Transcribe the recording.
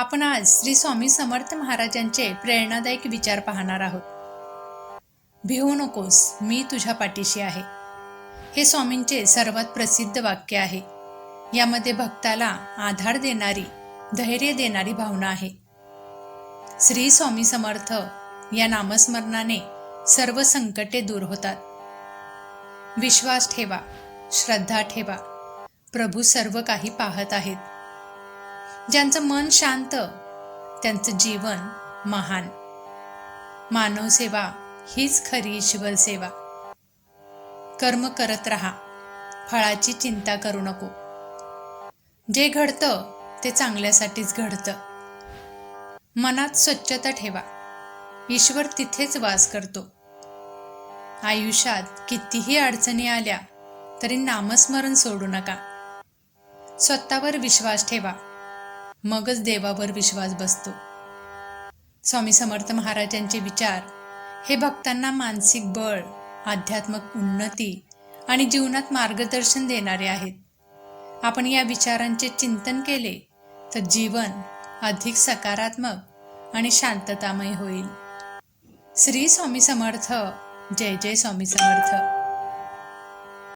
आपण आज श्री स्वामी समर्थ महाराजांचे प्रेरणादायक विचार पाहणार आहोत. भिवू नकोस मी तुझ्या पाठीशी आहे. हे स्वामींचे सर्वात प्रसिद्ध वाक्य आहे. यामध्ये भक्ताला आधार देणारी धैर्य देणारी भावना आहे. श्री स्वामी समर्थ या नामस्मरणाने सर्व संकटे दूर होतात. विश्वास ठेवा श्रद्धा ठेवा. प्रभू सर्व काही पाहत आहेत. ज्यांचं मन शांत त्यांचं जीवन महान. मानवसेवा हीच खरी ईश्वर सेवा. कर्म करत राहा फळाची चिंता करू नको. जे घडतं ते चांगल्यासाठीच घडतं. मनात स्वच्छता ठेवा. ईश्वर तिथेच वास करतो. आयुष्यात कितीही अडचणी आल्या तरी नामस्मरण सोडू नका. स्वतःवर विश्वास ठेवा. मगच देवावर विश्वास बसतो. स्वामी समर्थ महाराजांचे विचार हे भक्तांना मानसिक बळ आध्यात्मिक उन्नती आणि जीवनात मार्गदर्शन देणारे आहेत. आपण या विचारांचे चिंतन केले तर जीवन अधिक सकारात्मक आणि शांततामय होईल. श्री स्वामी समर्थ जय जय स्वामी समर्थ.